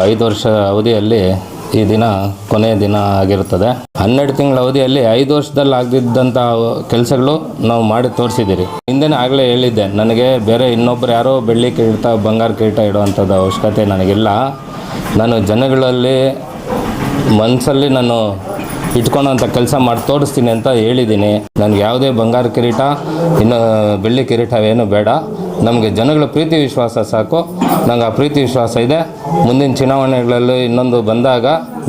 ಐದು ವರ್ಷ ಅವಧಿಯಲ್ಲಿ ಈ ದಿನ ಕೊನೆಯ ದಿನ ಆಗಿರುತ್ತದೆ. ಹನ್ನೆರಡು ತಿಂಗಳ ಅವಧಿಯಲ್ಲಿ ಐದು ವರ್ಷದಲ್ಲಿ ಆಗದಿದ್ದಂಥ ಕೆಲಸಗಳು ನಾವು ಮಾಡಿ ತೋರಿಸಿದ್ದೀರಿ. ಹಿಂದೆನೇ ಆಗಲೇ ಹೇಳಿದ್ದೆ, ನನಗೆ ಬೇರೆ ಇನ್ನೊಬ್ಬರು ಯಾರೋ ಬೆಳ್ಳಿ ಕಿರೀಟ, ಬಂಗಾರ ಕಿರೀಟ ಇಡುವಂಥದ್ದು ಅವಶ್ಯಕತೆ ನನಗಿಲ್ಲ. ನಾನು ಜನಗಳಲ್ಲಿ ಮನಸ್ಸಲ್ಲಿ ನಾನು ಇಟ್ಕೊಳೋಂಥ ಕೆಲಸ ಮಾಡಿ ತೋರಿಸ್ತೀನಿ ಅಂತ ಹೇಳಿದ್ದೀನಿ. ನನಗೆ ಯಾವುದೇ ಬಂಗಾರ ಕಿರೀಟ, ಇನ್ನು ಬೆಳ್ಳಿ ಕಿರೀಟವೇನು ಬೇಡ. ನಮಗೆ ಜನಗಳ ಪ್ರೀತಿ ವಿಶ್ವಾಸ ಸಾಕು. ನಂಗೆ ಆ ಪ್ರೀತಿ ವಿಶ್ವಾಸ ಇದೆ. ಮುಂದಿನ ಚುನಾವಣೆಗಳಲ್ಲಿ ಇನ್ನೊಂದು ಬಂದಾಗ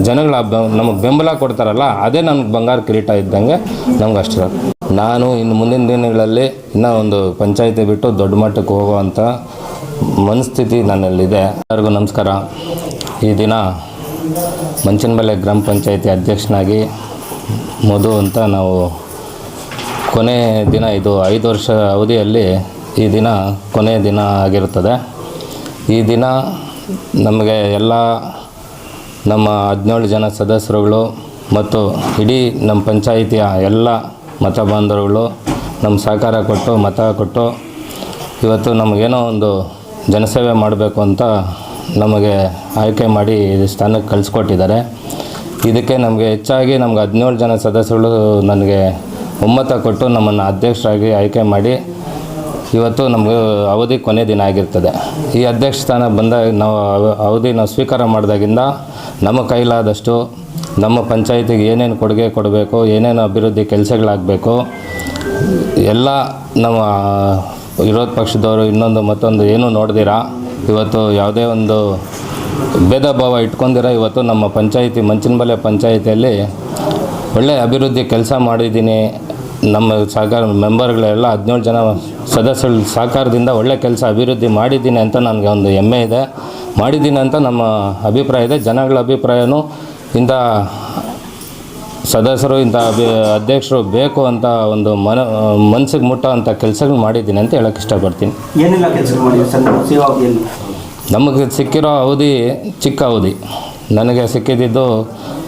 ಜನಗಳ ನಮಗೆ ಬೆಂಬಲ ಕೊಡ್ತಾರಲ್ಲ, ಅದೇ ನನಗೆ ಬಂಗಾರ ಕಿರೀಟ ಇದ್ದಂಗೆ ನಮ್ಗೆ ಅಷ್ಟು. ನಾನು ಇನ್ನು ಮುಂದಿನ ದಿನಗಳಲ್ಲಿ ಇನ್ನೂ ಒಂದು ಪಂಚಾಯಿತಿ ಬಿಟ್ಟು ದೊಡ್ಡ ಮಟ್ಟಕ್ಕೆ ಹೋಗುವಂಥ ಮನಸ್ಥಿತಿ ನನ್ನಲ್ಲಿದೆ. ಎಲ್ಲರಿಗೂ ನಮಸ್ಕಾರ. ಈ ದಿನ ಮಂಚನಬೆಲೆ ಗ್ರಾಮ ಪಂಚಾಯಿತಿ ಅಧ್ಯಕ್ಷನಾಗಿ ಮಧು ಅಂತ ನಾವು ಕೊನೆ ದಿನ ಇದು ಐದು ವರ್ಷ ಅವಧಿಯಲ್ಲಿ ಈ ದಿನ ಕೊನೆಯ ದಿನ ಆಗಿರುತ್ತದೆ. ಈ ದಿನ ನಮಗೆ ಎಲ್ಲ ನಮ್ಮ ಹದಿನೇಳು ಜನ ಸದಸ್ಯರುಗಳು ಮತ್ತು ಇಡೀ ನಮ್ಮ ಪಂಚಾಯಿತಿಯ ಎಲ್ಲ ಮತ ಬಾಂಧವರುಗಳು ನಮ್ಮ ಸಹಕಾರ ಕೊಟ್ಟು, ಮತ ಕೊಟ್ಟು ಇವತ್ತು ನಮಗೇನೋ ಒಂದು ಜನಸೇವೆ ಮಾಡಬೇಕು ಅಂತ ನಮಗೆ ಆಯ್ಕೆ ಮಾಡಿ ಸ್ಥಾನಕ್ಕೆ ಕಳಿಸ್ಕೊಟ್ಟಿದ್ದಾರೆ. ಇದಕ್ಕೆ ನಮಗೆ ಹೆಚ್ಚಾಗಿ ನಮ್ಗೆ ಹದಿನೇಳು ಜನ ಸದಸ್ಯರು ನನಗೆ ಒಮ್ಮತ ಕೊಟ್ಟು ನಮ್ಮನ್ನು ಅಧ್ಯಕ್ಷರಾಗಿ ಆಯ್ಕೆ ಮಾಡಿ ಇವತ್ತು ನಮಗೆ ಅವಧಿ ಕೊನೆ ದಿನ ಆಗಿರ್ತದೆ. ಈ ಅಧ್ಯಕ್ಷ ಸ್ಥಾನ ಬಂದಾಗ ನಾವು ಅವಧಿ ನಾವು ಸ್ವೀಕಾರ ಮಾಡಿದಾಗಿಂದ ನಮ್ಮ ಕೈಲಾದಷ್ಟು ನಮ್ಮ ಪಂಚಾಯತಿಗೆ ಏನೇನು ಕೊಡುಗೆ ಕೊಡಬೇಕು, ಏನೇನು ಅಭಿವೃದ್ಧಿ ಕೆಲಸಗಳಾಗಬೇಕು, ಎಲ್ಲ ನಮ್ಮ ವಿರೋಧ ಪಕ್ಷದವರು ಇನ್ನೊಂದು ಮತ್ತೊಂದು ಏನೂ ನೋಡ್ದಿರಾ, ಇವತ್ತು ಯಾವುದೇ ಒಂದು ಭೇದ ಭಾವ ಇಟ್ಕೊಂಡಿರ, ಇವತ್ತು ನಮ್ಮ ಪಂಚಾಯಿತಿ ಮಂಚಿನಬಲೆ ಪಂಚಾಯಿತಿಯಲ್ಲಿ ಒಳ್ಳೆಯ ಅಭಿವೃದ್ಧಿ ಕೆಲಸ ಮಾಡಿದ್ದೀನಿ ನಮ್ಮ ಸಹಕಾರ ಮೆಂಬರ್ಗಳೆಲ್ಲ ಹದಿನೇಳು ಜನ ಸದಸ್ಯರು ಸಹಕಾರದಿಂದ ಒಳ್ಳೆ ಕೆಲಸ ಅಭಿವೃದ್ಧಿ ಮಾಡಿದ್ದೀನಿ ಅಂತ ನನಗೆ ಒಂದು ಹೆಮ್ಮೆ ಇದೆ. ಮಾಡಿದ್ದೀನಿ ಅಂತ ನಮ್ಮ ಅಭಿಪ್ರಾಯ ಇದೆ. ಜನಗಳ ಅಭಿಪ್ರಾಯನೂ ಇಂಥ ಸದಸ್ಯರು ಇಂಥ ಅಭಿ ಅಧ್ಯಕ್ಷರು ಬೇಕು ಅಂತ ಒಂದು ಮನ ಮನಸ್ಸಿಗೆ ಮುಟ್ಟೋ ಅಂಥ ಕೆಲಸಗಳು ಮಾಡಿದ್ದೀನಿ ಅಂತ ಹೇಳೋಕ್ಕೆ ಇಷ್ಟಪಡ್ತೀನಿ. ನಮಗೆ ಸಿಕ್ಕಿರೋ ಅವಧಿ ಚಿಕ್ಕ ಅವಧಿ. ನನಗೆ ಸಿಕ್ಕಿದ್ದು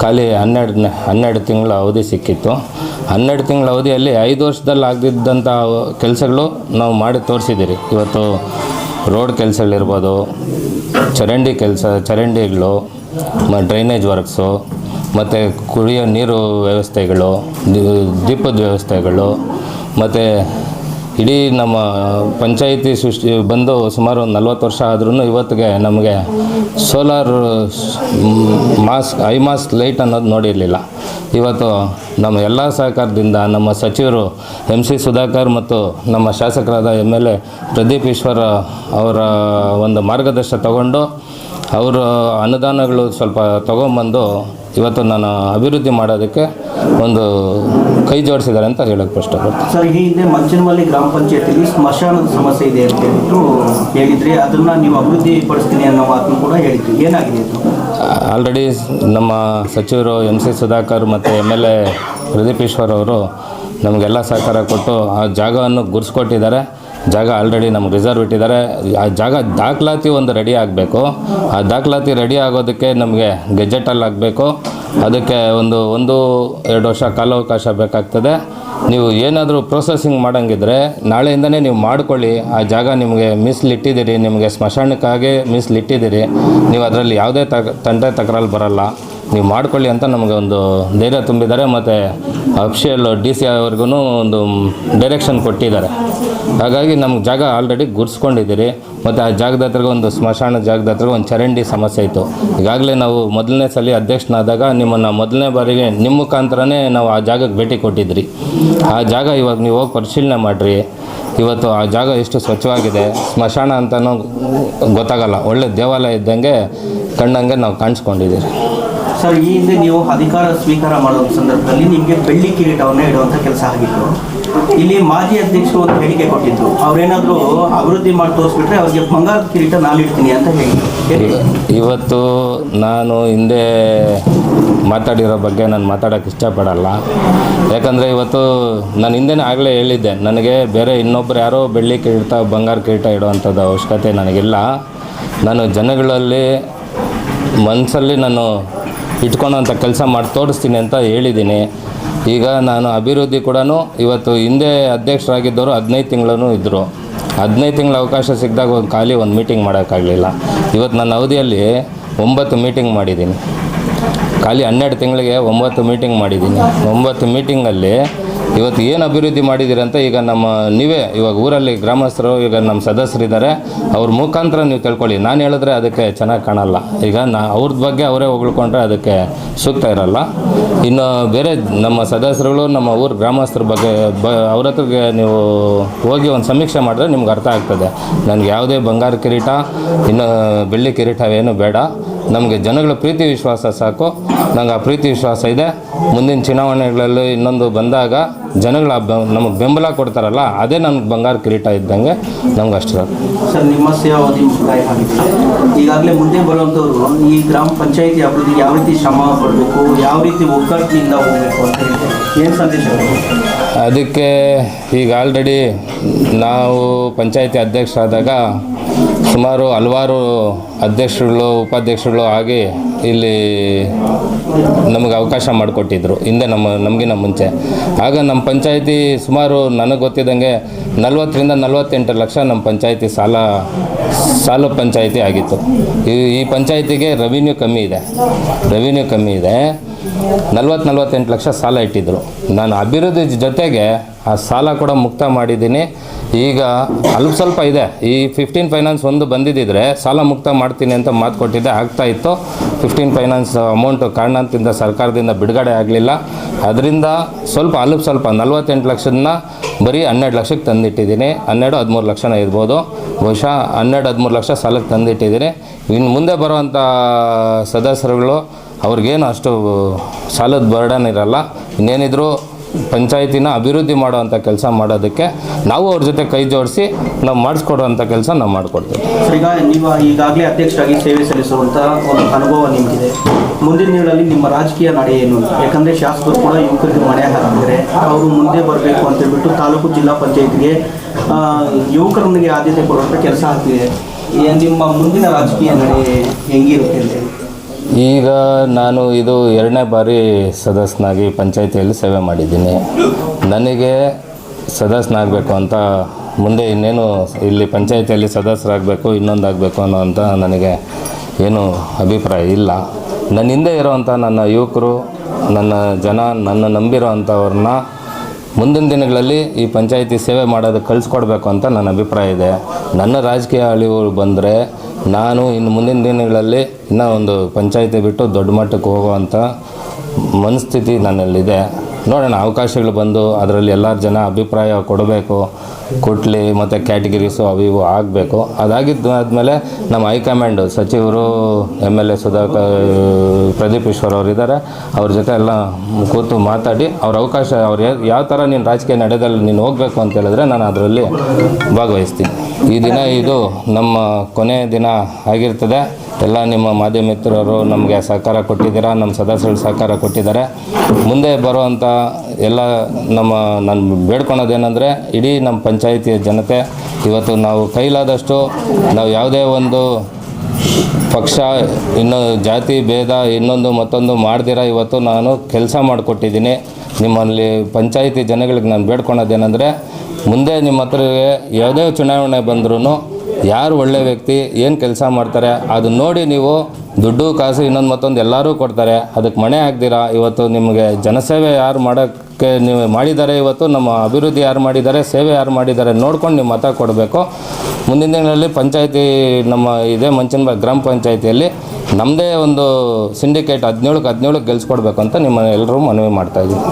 ಖಾಲಿ ಹನ್ನೆರಡು ಹನ್ನೆರಡು ತಿಂಗಳ ಅವಧಿ ಸಿಕ್ಕಿತ್ತು. ಹನ್ನೆರಡು ತಿಂಗಳ ಅವಧಿಯಲ್ಲಿ ಐದು ವರ್ಷದಲ್ಲಿ ಆಗದಿದ್ದಂಥ ಕೆಲಸಗಳು ನಾವು ಮಾಡಿ ತೋರಿಸಿದ್ದೀರಿ. ಇವತ್ತು ರೋಡ್ ಕೆಲಸಗಳಿರ್ಬೋದು ಚರಂಡಿ ಕೆಲಸ, ಚರಂಡಿಗಳು, ಮ ಡ್ರೈನೇಜ್ ವರ್ಕ್ಸು, ಮತ್ತು ಕುಡಿಯೋ ನೀರು ವ್ಯವಸ್ಥೆಗಳು ದೀಪದ ವ್ಯವಸ್ಥೆಗಳು, ಮತ್ತು ಇಡೀ ನಮ್ಮ ಪಂಚಾಯಿತಿ ಸೃಷ್ಟಿ ಬಂದು ಸುಮಾರು ಒಂದು ನಲ್ವತ್ತು ವರ್ಷ ಆದ್ರೂ ಇವತ್ತಿಗೆ ನಮಗೆ solar mast, high mast light ಅನ್ನೋದು ನೋಡಿರಲಿಲ್ಲ. ಇವತ್ತು ನಮ್ಮ ಎಲ್ಲ ಸಹಕಾರದಿಂದ ನಮ್ಮ ಸಚಿವರು ಎಂ ಸಿ ಸುಧಾಕರ್ ಮತ್ತು ನಮ್ಮ ಶಾಸಕರಾದ M L A Pradeep Eshwar ಅವರ ಒಂದು ಮಾರ್ಗದರ್ಶನ ತಗೊಂಡು ಅವರು ಅನುದಾನಗಳು ಸ್ವಲ್ಪ ತಗೊಂಬಂದು ಇವತ್ತು ನಾನು ಅಭಿವೃದ್ಧಿ ಮಾಡೋದಕ್ಕೆ ಒಂದು ಕೈ ಜೋಡಿಸಿದ್ದಾರೆ ಅಂತ ಹೇಳೋಕ್ಕೆ ಇಷ್ಟಪಡ್ತೀನಿ ಸರ್ ಈ ಹಿಂದೆ ಮಂಚನಮಲ್ಲಿ ಗ್ರಾಮ ಪಂಚಾಯತಿಯಲ್ಲಿ ಸ್ಮಶಾನದ ಸಮಸ್ಯೆ ಇದೆ ಅಂತ ಹೇಳ್ಬಿಟ್ಟು ಹೇಳಿದ್ರಿ ಅದನ್ನ ನೀವು ಅಭಿವೃದ್ಧಿ ಪಡಿಸ್ತೀನಿ ಅನ್ನೋ ಮಾತನ್ನು ಕೂಡ ಹೇಳಿದ್ರಿ. ಏನಾಗಿದೆ ಆಲ್ರೆಡಿ ನಮ್ಮ ಸಚಿವರು ಎಂ ಸಿ ಸುಧಾಕರ್ ಮತ್ತು M L A Pradeep Eshwar ಅವರು ನಮಗೆಲ್ಲ ಸಹಕಾರ ಕೊಟ್ಟು ಆ ಜಾಗವನ್ನು ಗುರ್ಸ್ಕೊಟ್ಟಿದ್ದಾರೆ. ಜಾಗ ಆಲ್ರೆಡಿ ನಮ್ಗೆ ರಿಸರ್ವ್ ಇಟ್ಟಿದ್ದಾರೆ. ಆ ಜಾಗ ದಾಖಲಾತಿ ಒಂದು ರೆಡಿ ಆಗಬೇಕು. ಆ ದಾಖಲಾತಿ ರೆಡಿ ಆಗೋದಕ್ಕೆ ನಮಗೆ ಗೆಜೆಟಲ್ಲಿ ಆಗಬೇಕು ಅದಕ್ಕೆ ಒಂದು ಒಂದು, ಎರಡು ವರ್ಷ ಕಾಲಾವಕಾಶ ಬೇಕಾಗ್ತದೆ. ನೀವು ಏನಾದರೂ ಪ್ರೊಸೆಸಿಂಗ್ ಮಾಡೋಂಗಿದ್ರೆ ನಾಳೆಯಿಂದನೇ ನೀವು ಮಾಡ್ಕೊಳ್ಳಿ. ಆ ಜಾಗ ನಿಮಗೆ ಮೀಸಲಿಟ್ಟಿದ್ದೀರಿ ನಿಮಗೆ ಸ್ಮಶಾನಕ್ಕಾಗಿ ಮೀಸಲಿಟ್ಟಿದ್ದೀರಿ ನೀವು ಅದರಲ್ಲಿ ಯಾವುದೇ ತಗ, ತಂಟೆ ತಕರಾರು ಬರಲ್ಲ. ನೀವು ಮಾಡ್ಕೊಳ್ಳಿ ಅಂತ ನಮಗೆ ಒಂದು ಧೈರ್ಯ ತುಂಬಿದ್ದಾರೆ ಮತ್ತು ಅಫಿಷಿಯಲ್ ಡಿ ಸಿ ಅವ್ರಿಗೂ ಒಂದು ಡೈರೆಕ್ಷನ್ ಕೊಟ್ಟಿದ್ದಾರೆ. ಹಾಗಾಗಿ ನಮ್ಗೆ ಜಾಗ ಆಲ್ರೆಡಿ ಗುರ್ಸ್ಕೊಂಡಿದ್ದೀರಿ. ಮತ್ತು ಆ ಜಾಗದ ಹತ್ರಗೆ ಒಂದು ಸ್ಮಶಾನ ಜಾಗದ ಹತ್ರ ಒಂದು ಚರಂಡಿ ಸಮಸ್ಯೆ ಇತ್ತು. ಈಗಾಗಲೇ ನಾವು ಮೊದಲನೇ ಸಲ ಅಧ್ಯಕ್ಷನಾದಾಗ ನಿಮ್ಮನ್ನು ಮೊದಲನೇ ಬಾರಿಗೆ ನಿಮ್ಮ ಮುಖಾಂತರನೇ ನಾವು ಆ ಜಾಗಕ್ಕೆ ಭೇಟಿ ಕೊಟ್ಟಿದ್ರಿ. ಆ ಜಾಗ ಇವಾಗ ನೀವು ಹೋಗಿ ಪರಿಶೀಲನೆ ಮಾಡಿರಿ. ಇವತ್ತು ಆ ಜಾಗ ಎಷ್ಟು ಸ್ವಚ್ಛವಾಗಿದೆ. ಸ್ಮಶಾನ ಅಂತಲೂ ಗೊತ್ತಾಗಲ್ಲ. ಒಳ್ಳೆ ದೇವಾಲಯ ಇದ್ದಂಗೆ ಕಣ್ಣಂಗೆ ನಾವು ಕಾಣಿಸ್ಕೊಂಡಿದ್ದೀರಿ. ಸರ್ ಈ ಹಿಂದೆ ನೀವು ಅಧಿಕಾರ ಸ್ವೀಕಾರ ಮಾಡೋ ಸಂದರ್ಭದಲ್ಲಿ ನಿಮಗೆ ಬೆಳ್ಳಿ ಕಿರೀಟವನ್ನು ಇಡುವಂಥ ಕೆಲಸ ಆಗಿತ್ತು. ಇಲ್ಲಿ ಮಾಜಿ ಅಧ್ಯಕ್ಷರು ಒಂದು ಹೇಳಿಕೆ ಕೊಟ್ಟಿದ್ರು. ಅವರೇನಾದರೂ ಅಭಿವೃದ್ಧಿ ಮಾಡಿ ತೋರಿಸ್ಬಿಟ್ರೆ ಅವರಿಗೆ ಬಂಗಾರ ಕಿರೀಟ ನಾನು ಇಡ್ತೀನಿ ಅಂತ ಹೇಳಿ. ಇವತ್ತು ನಾನು ಹಿಂದೆ ಮಾತಾಡಿರೋ ಬಗ್ಗೆ ನಾನು ಮಾತಾಡೋಕ್ಕೆ ಇಷ್ಟಪಡಲ್ಲ. ಯಾಕಂದರೆ ಇವತ್ತು ನಾನು ಹಿಂದೆ ಆಗಲೇ ಹೇಳಿದ್ದೆ, ನನಗೆ ಬೇರೆ ಇನ್ನೊಬ್ಬರು ಯಾರೋ ಬೆಳ್ಳಿ ಕಿರೀಟ, ಬಂಗಾರ ಕಿರೀಟ ಇಡುವಂಥದ್ದು ಅವಶ್ಯಕತೆ ನನಗಿಲ್ಲ. ನಾನು ಜನಗಳಲ್ಲಿ ಮನಸ್ಸಲ್ಲಿ ನಾನು ಇಟ್ಕೊಳೋಂಥ ಕೆಲಸ ಮಾಡಿ ತೋರಿಸ್ತೀನಿ ಅಂತ ಹೇಳಿದ್ದೀನಿ. ಈಗ ನಾನು ಅಭಿವೃದ್ಧಿ ಕೂಡ ಇವತ್ತು ಹಿಂದೆ ಅಧ್ಯಕ್ಷರಾಗಿದ್ದವರು ಹದಿನೈದು ತಿಂಗಳೂ ಇದ್ದರು. ಹದಿನೈದು ತಿಂಗಳ ಅವಕಾಶ ಸಿಕ್ಕಿದಾಗ ಒಂದು ಖಾಲಿ ಒಂದು ಮೀಟಿಂಗ್ ಮಾಡೋಕ್ಕಾಗಲಿಲ್ಲ. ಇವತ್ತು ನನ್ನ ಅವಧಿಯಲ್ಲಿ ಒಂಬತ್ತು ಮೀಟಿಂಗ್ ಮಾಡಿದ್ದೀನಿ. ಖಾಲಿ ಹನ್ನೆರಡು ತಿಂಗಳಿಗೆ ಒಂಬತ್ತು ಮೀಟಿಂಗ್ ಮಾಡಿದ್ದೀನಿ. ಒಂಬತ್ತು ಮೀಟಿಂಗಲ್ಲಿ ಇವತ್ತು ಏನು ಅಭಿವೃದ್ಧಿ ಮಾಡಿದ್ದೀರಿ ಅಂತ ಈಗ ನಮ್ಮ ನೀವೇ, ಇವಾಗ ಊರಲ್ಲಿ ಗ್ರಾಮಸ್ಥರು, ಈಗ ನಮ್ಮ ಸದಸ್ಯರಿದ್ದಾರೆ, ಅವ್ರ ಮುಖಾಂತರ ನೀವು ತಿಳ್ಕೊಳ್ಳಿ. ನಾನು ಹೇಳಿದ್ರೆ ಅದಕ್ಕೆ ಚೆನ್ನಾಗಿ ಕಾಣಲ್ಲ. ಈಗ ನಾ ಅವ್ರದ್ದು ಬಗ್ಗೆ ಅವರೇ ಹೊಗಳ್ಕೊಂಡ್ರೆ ಅದಕ್ಕೆ ಸೂಕ್ತ ಇರಲ್ಲ. ಇನ್ನು ಬೇರೆ ನಮ್ಮ ಸದಸ್ಯರುಗಳು, ನಮ್ಮ ಊರ ಗ್ರಾಮಸ್ಥರ ಬಗ್ಗೆ, ಬ, ಅವ್ರ ಹತ್ರಗೆ ನೀವು ಹೋಗಿ ಒಂದು ಸಮೀಕ್ಷೆ ಮಾಡಿದ್ರೆ ನಿಮ್ಗೆ ಅರ್ಥ ಆಗ್ತದೆ. ನನಗೆ ಯಾವುದೇ ಬಂಗಾರ ಕಿರೀಟ, ಇನ್ನು ಬೆಳ್ಳಿ ಕಿರೀಟ ಏನು ಬೇಡ. ನಮಗೆ ಜನಗಳ ಪ್ರೀತಿ ವಿಶ್ವಾಸ ಸಾಕು ನಂಗೆ ಆ ಪ್ರೀತಿ ವಿಶ್ವಾಸ ಇದೆ ಮುಂದಿನ ಚುನಾವಣೆಗಳಲ್ಲಿ ಇನ್ನೊಂದು ಬಂದಾಗ ಜನಗಳ ನಮಗೆ ಬೆಂಬಲ ಕೊಡ್ತಾರಲ್ಲ ಅದೇ ನಮ್ಗೆ ಬಂಗಾರ ಕಿರೀಟ ಇದ್ದಂಗೆ ನಮ್ಗೆ ಅಷ್ಟು. ಸರ್ ನಿಮ್ಮ ಸೇವಾವಧಿ ಮುಕ್ತಾಯ ಈಗಾಗಲೇ ಮುಂದೆ ಬರುವಂಥವ್ರು ಈ ಗ್ರಾಮ ಪಂಚಾಯಿತಿ ಅಭಿವೃದ್ಧಿ ಯಾವ ರೀತಿ ಶ್ರಮ ಪಡಬೇಕು ಯಾವ ರೀತಿ ಒಗ್ಗಟ್ಟಿನಿಂದ ಹೋಗಬೇಕು ಅಂತ ಹೇಳಿ ಏನು ಸಂದೇಶ? ಅದಕ್ಕೆ ಈಗ ಆಲ್ರೆಡಿ ನಾವು ಪಂಚಾಯಿತಿ ಅಧ್ಯಕ್ಷರಾದಾಗ ಸುಮಾರು ಹಲವಾರು ಅಧ್ಯಕ್ಷರುಗಳು, ಉಪಾಧ್ಯಕ್ಷರುಗಳು ಆಗಿ ಇಲ್ಲಿ ನಮಗೆ ಅವಕಾಶ ಮಾಡಿಕೊಟ್ಟಿದ್ರು, ಹಿಂದೆ ನಮ್ಮ, ನಮಗಿನ ಮುಂಚೆ. ಆಗ ನಮ್ಮ ಪಂಚಾಯಿತಿ ಸುಮಾರು ನನಗೆ ಗೊತ್ತಿದ್ದಂಗೆ ನಲ್ವತ್ತರಿಂದ ನಲವತ್ತೆಂಟು ಲಕ್ಷ ನಮ್ಮ ಪಂಚಾಯಿತಿ ಸಾಲ ಸಾಲ ಪಂಚಾಯಿತಿ ಆಗಿತ್ತು. ಈ ಈ ಪಂಚಾಯಿತಿಗೆ ರೆವಿನ್ಯೂ ಕಮ್ಮಿ ಇದೆ. ರೆವಿನ್ಯೂ ಕಮ್ಮಿ ಇದೆ. ನಲ್ವತ್ತು ನಲ್ವತ್ತೆಂಟು ಲಕ್ಷ ಸಾಲ ಇಟ್ಟಿದ್ದರು ನಾನು ಅಭಿವೃದ್ಧಿ ಜೊತೆಗೆ ಆ ಸಾಲ ಕೂಡ ಮುಕ್ತ ಮಾಡಿದ್ದೀನಿ. ಈಗ ಅಲ್ಪ ಸ್ವಲ್ಪ ಇದೆ. ಈ ಫಿಫ್ಟೀನ್ ಫೈನಾನ್ಸ್ ಒಂದು ಬಂದಿದ್ದಿದ್ರೆ ಸಾಲ ಮುಕ್ತ ಮಾಡ್ತೀನಿ ಅಂತ ಮಾತು ಕೊಟ್ಟಿದ್ದೆ. ಆಗ್ತಾ ಇತ್ತು. ಫಿಫ್ಟೀನ್ ಫೈನಾನ್ಸ್ ಅಮೌಂಟು ಕಾರಣದಿಂದ ಸರ್ಕಾರದಿಂದ ಬಿಡುಗಡೆ ಆಗಲಿಲ್ಲ. ಅದರಿಂದ ಸ್ವಲ್ಪ ಅಲ್ಪ ಸ್ವಲ್ಪ ನಲ್ವತ್ತೆಂಟು ಲಕ್ಷದನ್ನ ಬರೀ ಹನ್ನೆರಡು ಲಕ್ಷಕ್ಕೆ ತಂದಿಟ್ಟಿದ್ದೀನಿ. ಹನ್ನೆರಡು ಹದಿಮೂರು ಲಕ್ಷನ ಇರ್ಬೋದು. ಬಹುಶಃ ಹನ್ನೆರಡು ಹದಿಮೂರು ಲಕ್ಷ ಸಾಲಕ್ಕೆ ತಂದಿಟ್ಟಿದ್ದೀನಿ. ಇನ್ನು ಮುಂದೆ ಬರುವಂಥ ಸದಸ್ಯರುಗಳು ಅವ್ರಿಗೇನು ಅಷ್ಟು ಸಾಲದ ಬರ್ಡನ್ ಇರಲ್ಲ. ಇನ್ನೇನಿದ್ರು ಪಂಚಾಯತಿನ ಅಭಿವೃದ್ಧಿ ಮಾಡುವಂಥ ಕೆಲಸ ಮಾಡೋದಕ್ಕೆ ನಾವು ಅವ್ರ ಜೊತೆ ಕೈ ಜೋಡಿಸಿ ನಾವು ಮಾಡಿಸ್ಕೊಡುವಂಥ ಕೆಲಸ ನಾವು ಮಾಡಿಕೊಡ್ತೀವಿ. ಈಗ ನೀವು ಈಗಾಗಲೇ ಅಧ್ಯಕ್ಷರಾಗಿ ಸೇವೆ ಸಲ್ಲಿಸುವಂತಹ ಒಂದು ಅನುಭವ ನಿಮಗಿದೆ. ಮುಂದಿನ ದಿನಗಳಲ್ಲಿ ನಿಮ್ಮ ರಾಜಕೀಯ ನಡೆ ಏನು? ಯಾಕಂದ್ರೆ ಶಾಸಕರು ಕೂಡ ಯುವಕರಿಗೆ ಮನೆ ಹಾಕಿದ್ರೆ ಅವರು ಮುಂದೆ ಬರಬೇಕು ಅಂತ ಹೇಳ್ಬಿಟ್ಟು ತಾಲೂಕು ಜಿಲ್ಲಾ ಪಂಚಾಯತ್ಗೆ ಯುವಕರೊಂದಿಗೆ ಆದ್ಯತೆ ಕೊಡುವಂಥ ಕೆಲಸ ಆಗ್ತಿದೆ. ನಿಮ್ಮ ಮುಂದಿನ ರಾಜಕೀಯ ನಡೆ ಹೆಂಗಿರುತ್ತೆ ಅಂತ ಈಗ ನಾನು ಇದು ಎರಡನೇ ಬಾರಿ ಸದಸ್ಯನಾಗಿ ಪಂಚಾಯಿತಿಯಲ್ಲಿ ಸೇವೆ ಮಾಡಿದ್ದೀನಿ. ನನಗೆ ಸದಸ್ಯನಾಗಬೇಕು ಅಂತ ಮುಂದೆ ಇನ್ನೇನು ಇಲ್ಲಿ ಪಂಚಾಯಿತಿಯಲ್ಲಿ ಸದಸ್ಯರಾಗಬೇಕು, ಇನ್ನೊಂದಾಗಬೇಕು ಅನ್ನೋ ಅಂತ ನನಗೆ ಏನು ಅಭಿಪ್ರಾಯ ಇಲ್ಲ. ನನ್ನ ಹಿಂದೆ ಇರೋವಂಥ ನನ್ನ ಯುವಕರು, ನನ್ನ ಜನ ನನ್ನ ನಂಬಿರೋ ಅಂಥವ್ರನ್ನ ಮುಂದಿನ ದಿನಗಳಲ್ಲಿ ಈ ಪಂಚಾಯಿತಿ ಸೇವೆ ಮಾಡೋದು ಕಳಿಸ್ಕೊಡ್ಬೇಕು ಅಂತ ನನ್ನ ಅಭಿಪ್ರಾಯ ಇದೆ. ನನ್ನ ರಾಜಕೀಯ ಅಳಿವು ಬಂದರೆ ನಾನು ಇನ್ನು ಮುಂದಿನ ದಿನಗಳಲ್ಲಿ ಇನ್ನೂ ಒಂದು ಪಂಚಾಯಿತಿ ಬಿಟ್ಟು ದೊಡ್ಡ ಮಟ್ಟಕ್ಕೆ ಹೋಗುವಂಥ ಮನಸ್ಥಿತಿ ನನ್ನಲ್ಲಿದೆ. ನೋಡೋಣ, ಅವಕಾಶಗಳು ಬಂದು ಅದರಲ್ಲಿ ಎಲ್ಲರೂ ಜನ ಅಭಿಪ್ರಾಯ ಕೊಡಬೇಕು. ಕೊಟ್ಲಿ ಮತ್ತು ಕ್ಯಾಟಗರೀಸು ಅವು ಇವು ಆಗಬೇಕು. ಅದಾಗಿದ್ದು ಆದಮೇಲೆ ನಮ್ಮ ಹೈಕಮಾಂಡು ಸಚಿವರು, M L A Sudhakar, Pradeep Eshwar ಅವರು ಇದ್ದಾರೆ ಅವ್ರ ಜೊತೆ ಎಲ್ಲ ಕೂತು ಮಾತಾಡಿ, ಅವ್ರ ಅವಕಾಶ, ಅವ್ರು ಯಾವ ಥರ ನೀನು ರಾಜಕೀಯ ನಡೆದಲ್ಲಿ ನೀನು ಹೋಗಬೇಕು ಅಂತ ಹೇಳಿದ್ರೆ ನಾನು ಅದರಲ್ಲಿ ಭಾಗವಹಿಸ್ತೀನಿ. ಈ ದಿನ ಇದು ನಮ್ಮ ಕೊನೆಯ ದಿನ ಆಗಿರ್ತದೆ. ಎಲ್ಲ ನಿಮ್ಮ ಮಾಧ್ಯಮ ಮಿತ್ರರು ನಮಗೆ ಸಹಕಾರ ಕೊಟ್ಟಿದ್ದೀರಾ, ನಮ್ಮ ಸದಸ್ಯರು ಸಹಕಾರ ಕೊಟ್ಟಿದ್ದಾರೆ. ಮುಂದೆ ಬರುವಂಥ ಎಲ್ಲ ನಮ್ಮ, ನಾನು ಬೇಡ್ಕೊಳೋದೇನೆಂದರೆ ಇಡೀ ನಮ್ಮ ಪಂಚಾಯಿತಿಯ ಜನತೆ ಇವತ್ತು ನಾವು ಕೈಲಾದಷ್ಟು ನಾವು ಯಾವುದೇ ಒಂದು ಪಕ್ಷ, ಇನ್ನು ಜಾತಿ ಭೇದ, ಇನ್ನೊಂದು ಮತ್ತೊಂದು ಮಾಡ್ದಿರ, ಇವತ್ತು ನಾನು ಕೆಲಸ ಮಾಡಿಕೊಟ್ಟಿದ್ದೀನಿ. ನಿಮ್ಮಲ್ಲಿ ಪಂಚಾಯಿತಿ ಜನಗಳಿಗೆ ನಾನು ಬೇಡ್ಕೊಳೋದೇನೆಂದರೆ ಮುಂದೆ ನಿಮ್ಮ ಹತ್ರ ಯಾವುದೇ ಚುನಾವಣೆ ಬಂದ್ರೂ ಯಾರು ಒಳ್ಳೆ ವ್ಯಕ್ತಿ, ಏನು ಕೆಲಸ ಮಾಡ್ತಾರೆ ಅದನ್ನ ನೋಡಿ ನೀವು ದುಡ್ಡು, ಕಾಸು ಇನ್ನೊಂದು ಮತ್ತೊಂದು ಎಲ್ಲರೂ ಕೊಡ್ತಾರೆ. ಅದಕ್ಕೆ ಮಣೆ ಹಾಕ್ದಿರಾ? ಇವತ್ತು ನಿಮಗೆ ಜನಸೇವೆ ಯಾರು ಮಾಡೋಕ್ಕೆ ನೀವು ಮಾಡಿದ್ದಾರೆ? ಇವತ್ತು ನಮ್ಮ ಅಭಿವೃದ್ಧಿ ಯಾರು ಮಾಡಿದ್ದಾರೆ? ಸೇವೆ ಯಾರು ಮಾಡಿದ್ದಾರೆ? ನೋಡ್ಕೊಂಡು ನೀವು ಮತ ಕೊಡಬೇಕು. ಮುಂದಿನ ದಿನಗಳಲ್ಲಿ ಪಂಚಾಯತಿ, ನಮ್ಮ ಇದೇ ಮಂಚನಬಾಗ್ ಗ್ರಾಮ ಪಂಚಾಯತಿಯಲ್ಲಿ ನಮ್ಮದೇ ಒಂದು ಸಿಂಡಿಕೇಟ್ ಹದಿನೇಳಕ್ಕೆ ಹದಿನೇಳಕ್ಕೆ ಗೆಲ್ಸ್ಕೊಡ್ಬೇಕು ಅಂತ ನಿಮ್ಮ ಎಲ್ಲರೂ ಮನವಿ ಮಾಡ್ತಾಯಿದ್ದೀನಿ